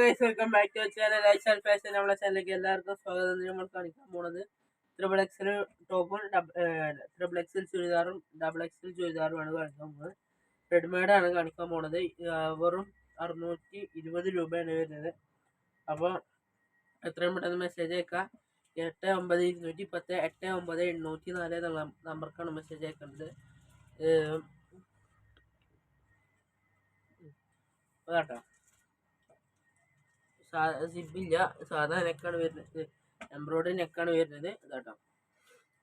Welcome back to channel Life Fashion നമ്മളെ ചാനലിലേക്ക് എല്ലാവർക്കും സ്വാഗതം. നമ്മൾ കാണിക്കാൻ പോണത് ത്രിബിൾ എക്സൽ ടോപ്പും ത്രിബിൾ എക്സൽ ചുരിദാറും ഡബിൾ എക്സൽ ചുരിദാറുമാണ് കാണിക്കാൻ പോകുന്നത് റെഡിമെയ്ഡാണ് ആണ് കാണിക്കാൻ പോണത്. വെറും അറുന്നൂറ്റി ഇരുപത് രൂപയാണ് വരുന്നത്. അപ്പോൾ എത്രയും പെട്ടെന്ന് മെസ്സേജ് അയക്കാം. എട്ട് ഒമ്പത് ഇരുന്നൂറ്റി പത്ത് എട്ട് ഒമ്പത് എണ്ണൂറ്റി നാല് എന്നുള്ള നമ്പർക്കാണ് മെസ്സേജ് അയക്കേണ്ടത്. ഏഹ്, അതാട്ടോ സിബില്ല സാധാ നെക്കാണ് വരുന്നത്. എംബ്രോയ്ഡറി നെക്കാണ് വരുന്നത്. കേട്ടോ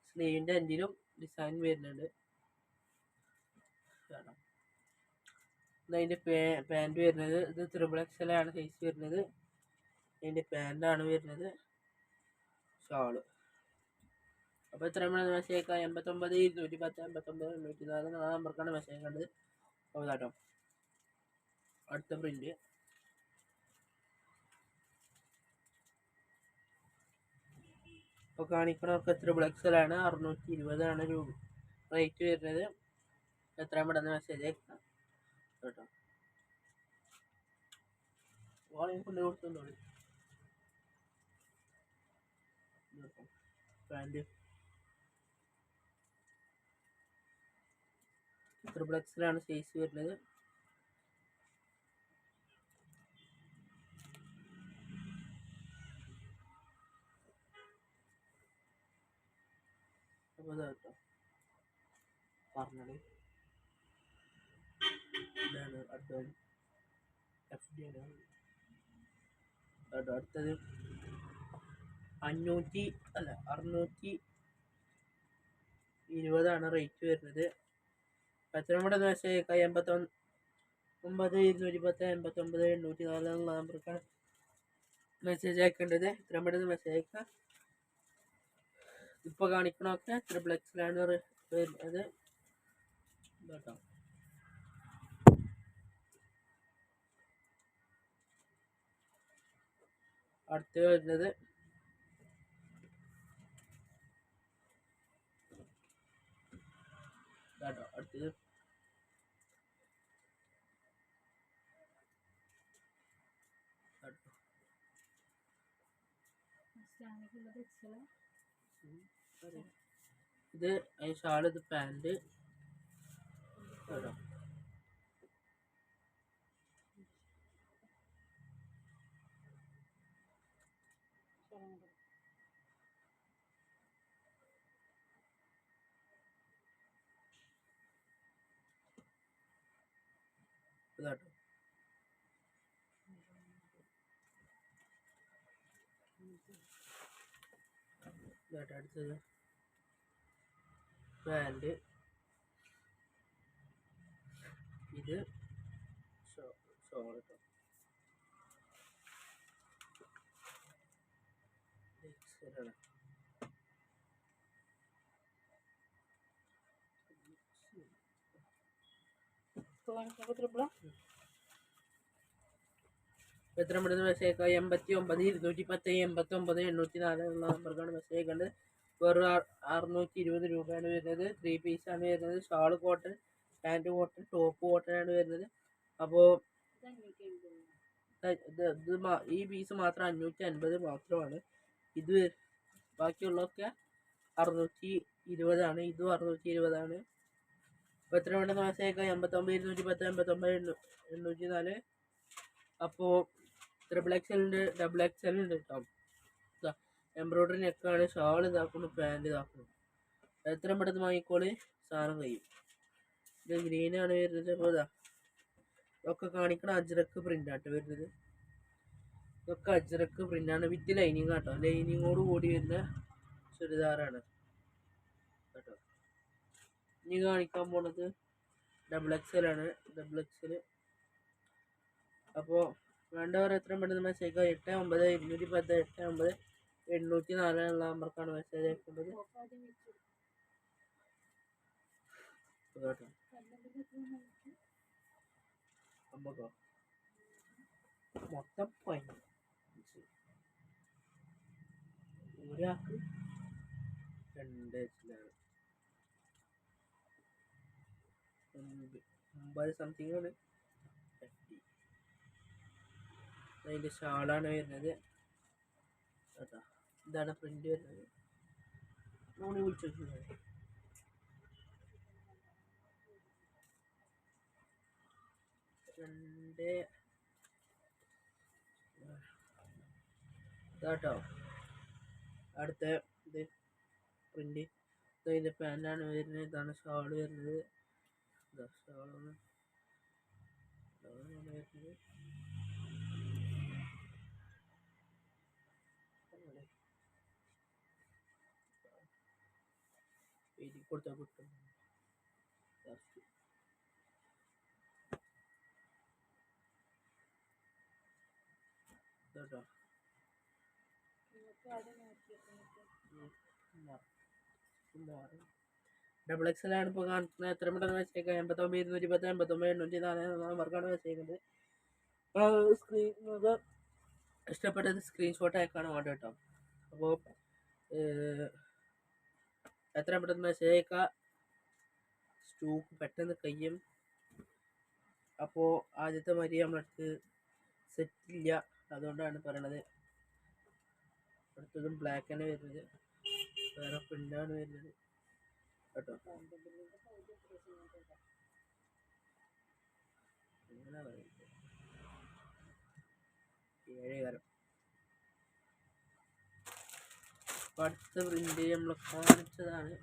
സ്ലീവിന്റെ എൻഡിലും ഡിസൈൻ വരുന്നുണ്ട്. ഇതാട്ടോ. ഇത് അതിന്റെ പാന്റ് വരുന്നത്. ഇത് ത്രിബിൾ എക്സലാണ് സൈസ് വരുന്നത്. അതിന്റെ പാന്റാണ് വരുന്നത്. ഷാൾ. അപ്പോൾ എത്ര നമ്മൾ മെസ്സേജ് അയക്കാം എൺപത്തൊമ്പത് ഇരുന്നൂറ്റി പത്ത് എൺപത്തൊമ്പത് എണ്ണൂറ്റി നാല് നാല് നമ്പർക്കാണ് മെസ്സേജ് കണ്ടത് അപ്പോൾ കേട്ടോ അടുത്ത പ്രിന്റ് ഇപ്പോൾ കാണിക്കണമൊക്കെ ത്രിബിൾ ആണ് അറുന്നൂറ്റി ഇരുപതാണ് രൂപ റേറ്റ് വരുന്നത്. എത്രയും പെട്ടെന്ന് മെസ്സേജ് കേട്ടോ. വോളിയം കൊണ്ട് കൊടുത്തോളൂ പാന്റ് ത്രിബിൾ സൈസ് വരുന്നത്? അപ്പോൾ പറഞ്ഞത് ഇതാണ് അടുത്തത് എഫ് ഡി ആണ്. കേട്ടോ അടുത്തത്. അഞ്ഞൂറ്റി അല്ല അറുന്നൂറ്റി ഇരുപതാണ് റേറ്റ് വരുന്നത്. എത്ര മെസ്സേജ് അയക്കാം എൺപത്തൊന്ന് ഒമ്പത് ഇരുന്നൂറ്റി പത്ത് എൺപത്തൊമ്പത് എണ്ണൂറ്റി നാല് നമ്പർക്കാണ് മെസ്സേജ് അയക്കേണ്ടത്. പെട്ടെന്ന് മെസ്സേജ് അയക്കാം? ഇപ്പോൾ കാണിക്കണമൊക്കെ ത്രിബിൾ എക്സിലാണ് വരുന്നത്. കേട്ടോ അടുത്ത് വരുന്നത് കേട്ടോ അടുത്തത്. കേട്ടോ ഇത് ഷാൾ ഇത് പാന്റ് ഇതാട്ടോ. ഇതാട്ടോ അടുത്തത്. പാന്റ് ഇത് ഷോൾ കേട്ടോ എക്സലാണ് എത്ര മണി മെസ്സേജ് എൺപത്തി ഒമ്പത് ഇരുന്നൂറ്റി പത്ത് എൺപത്തി ഒമ്പത് എണ്ണൂറ്റി നാല് എന്ന നമ്പർക്കാണ് മെസ്സേജ് അയക്കേണ്ടത്. വെറും അറു- അറുന്നൂറ്റി ഇരുപത് രൂപയാണ് വരുന്നത്. ത്രീ പീസാണ് വരുന്നത്. Shawl cotton pant cotton top cotton ആണ് വരുന്നത്. അപ്പോൾ ഈ പീസ് മാത്രം അഞ്ഞൂറ്റി അൻപത് മാത്രമാണ്. ഇത് ബാക്കിയുള്ളതൊക്കെ അറുന്നൂറ്റി ഇരുപതാണ് ഇതും അറുന്നൂറ്റി ഇരുപതാണ് അപ്പോൾ എത്ര വേണ്ടെന്ന് മെസ്സേജ് അയക്കാം എൺപത്തൊമ്പത് ഇരുന്നൂറ്റി പത്ത് എൺപത്തൊമ്പത് എണ്ണൂ എണ്ണൂറ്റി നാല് അപ്പോൾ ട്രിപ്പിൾ എക്സൽ ഉണ്ട് ഡബിൾ എക്സൽ ഉണ്ട് കേട്ടോ എംബ്രോയ്ഡറി നെക്കാണ് ഷാൾ ഇതാക്കുന്നു പാന്റ് ഇതാക്കുന്നു. എത്രയും പെട്ടെന്ന് വാങ്ങിക്കോളി സാധനം കഴിയും. ഇത് ഗ്രീനാണ് വരുന്നത് അപ്പോൾ ഇതാ. ഇതൊക്കെ കാണിക്കണം അജ്രക്ക് പ്രിന്റാട്ടോ വരുന്നത്. ഇതൊക്കെ അജ്രക്ക് പ്രിന്റാണ് വിത്ത് ലൈനിങ് ആട്ടോ. ലൈനിങ്ങോട് കൂടി വരുന്ന ചുരിദാറാണ്. കേട്ടോ. ഇനി കാണിക്കാൻ പോണത് ഡബിൾ എക്സൽ ആണ്. ഡബിൾ എക്സൽ അപ്പോൾ വേണ്ടവർ എത്രയും പെട്ടെന്ന് മെസ്സേജ് എട്ട് ഒമ്പത് ഇരുന്നൂറ്റി പത്ത് എട്ട് ഒമ്പത് എണ്ണൂറ്റി നാല് എന്നുള്ള നമ്പർക്കാണ് മെസ്സേജ് അയക്കേണ്ടത് അമ്പതോ മൊത്തം പതിനഞ്ച് ഒരാൾക്ക് രണ്ട് ഒമ്പത് സംതിങ് ആണ്. അതിന്റെ ഷാളാണ് വരുന്നത്. കേട്ടോ. ഇതാണ് പ്രിന്റ് വരുന്നത്. നമ്മൾ വിളിച്ചു നോക്കുന്നത് രണ്ട് ഇതാട്ടോ. അടുത്ത ഇത് പ്രിന്റ് ഇതിന്റെ പാന്റാണ് വരുന്നത്. ഇതാണ് ഷാൾ വരുന്നത്. ഇതാ ഷാളാണ് വരുന്നത്. കൊടുത്താൽ കിട്ടും. ലാസ്റ്റ് ഇതാട്ടോ. ഡബിൾ എക്സ് ആണ് ഇപ്പോൾ കാണിക്കുന്നത് എത്ര പെട്ടെന്ന് വെച്ചേക്കാം? എൺപത്തൊമ്പത് ഇരുന്നൂറ്റി പത്ത് എൺപത്തൊമ്പത് എണ്ണൂറ്റി നാല് നമ്പർക്കാണ് വെച്ചേക്കുന്നത്. സ്ക്രീൻ നിങ്ങൾക്ക് ഇഷ്ടപ്പെട്ടത് സ്ക്രീൻഷോട്ട് അയക്കാണ് വേണ്ട കേട്ടോ അപ്പോൾ എത്ര പെട്ടെന്ന് മെസ്സേജ് സ്റ്റൂക്ക് പെട്ടെന്ന് കഴിയും അപ്പോൾ ആദ്യത്തെ മരി നമ്മളടുത്ത് സെറ്റില്ല അതുകൊണ്ടാണ് പറയണത്. അടുത്തതും ബ്ലാക്ക് ആണ് വരുന്നത്. വേറെ പ്രിന്റാണ് വരുന്നത്. കേട്ടോ? ഏഴ് പറയുന്നത് ഏഴേകാരം അപ്പൊ അടുത്ത പ്രിന്റ് നമ്മൾ കാണിച്ചതാണ്.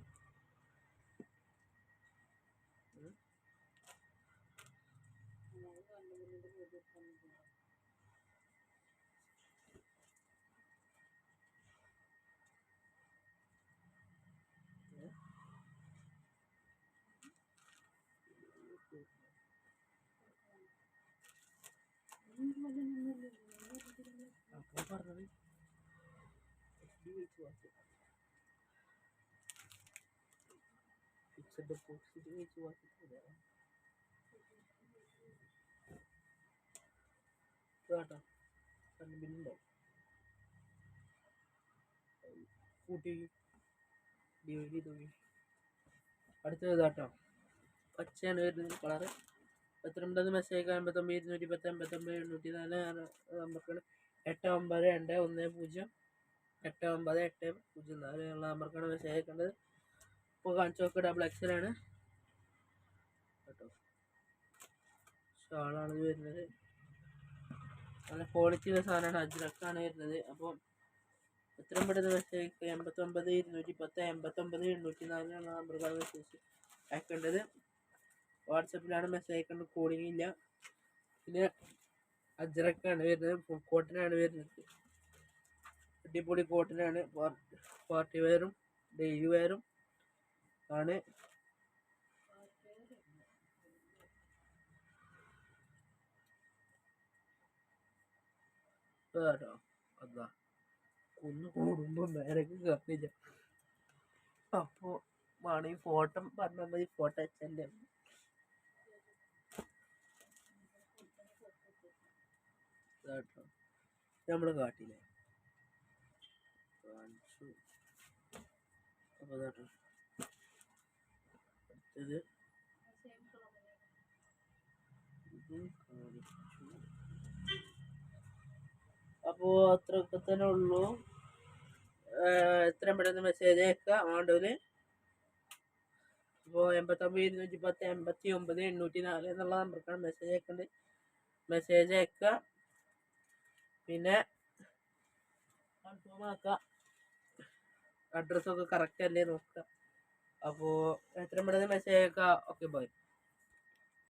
അപ്പോൾ പറഞ്ഞത് വായിച്ചിട്ടില്ല കേട്ടോ ഡിവൈഡ് ചെയ്ത് പോയി അടുത്തത് പച്ചയാണ് വരുന്നത് കളറ്. പത്തൊൻപത് മെസ്സേജ് അമ്പത്തൊമ്പത് ഇരുന്നൂറ്റി പത്ത് അമ്പത്തൊമ്പത് എണ്ണൂറ്റി നാല് എട്ട് ഒമ്പത് രണ്ട് ഒന്ന് പൂജ്യം. എട്ട് ഒമ്പത് എട്ട് പൂജ്യം നാല് ഉള്ള നമ്പർക്കാണ് മെസ്സേജ് അയക്കേണ്ടത്. ഇപ്പോൾ കാണിച്ചു നോക്കുക ഡബിൾ എക്സലാണ് കേട്ടോ? ഷാളാണ് ഇത് വരുന്നത്. നല്ല ക്വാളിറ്റി ഉള്ള സാധനമാണ് അജ്രക്കാണ് വരുന്നത്. അപ്പോൾ എത്രയും പെട്ടെന്ന് മെസ്സേജ് എൺപത്തൊമ്പത് ഇരുന്നൂറ്റി പത്ത് എൺപത്തൊമ്പത് എണ്ണൂറ്റി നാല് എന്നുള്ള നമ്പർക്കാണ് മെസ്സേജ് അയക്കേണ്ടത്. വാട്സപ്പിലാണ് മെസ്സേജ് അയക്കേണ്ടത്. കോളിംഗ് ഇല്ല. പിന്നെ അജ്രക്കാണ് വരുന്നത്. കോട്ടനാണ് വരുന്നത്. അടിപൊളി കോട്ടനാണ് പാർട്ടി വെയറും ഡെയിലി വെയറും ആണ്. കേട്ടോ അതാ. കുന്നു കൂടുമ്പോ മേലേക്ക് കാണില്ല അപ്പോ ഈ ഫോട്ടോ പറഞ്ഞാൽ മതി അച്ഛന്റെ കേട്ടോ നമ്മൾ കാട്ടില്ലേ കാണിച്ചു അപ്പോൾ കേട്ടോ അടുത്തത് അപ്പോൾ അത്രയൊക്കെ തന്നെ ഉള്ളൂ. എത്രയും പെട്ടെന്ന് മെസ്സേജ് അയക്കുക. ആണ്ടോൽ. അപ്പോൾ എൺപത്തൊമ്പത് ഇരുന്നൂറ്റി പത്ത് എൺപത്തി ഒമ്പത് എണ്ണൂറ്റി നാല് എന്നുള്ള നമ്പർക്കാണ് മെസ്സേജ് അയക്കേണ്ടത് മെസ്സേജ് അയക്കുക. പിന്നെ കൺഫേം ആക്കുക അഡ്രസ്സൊക്കെ കറക്റ്റ് അല്ലേ നോക്കുക. അപ്പോൾ എത്രയും പെട്ടെന്ന് മെസ്സേജ് അയക്കുക. Okay bye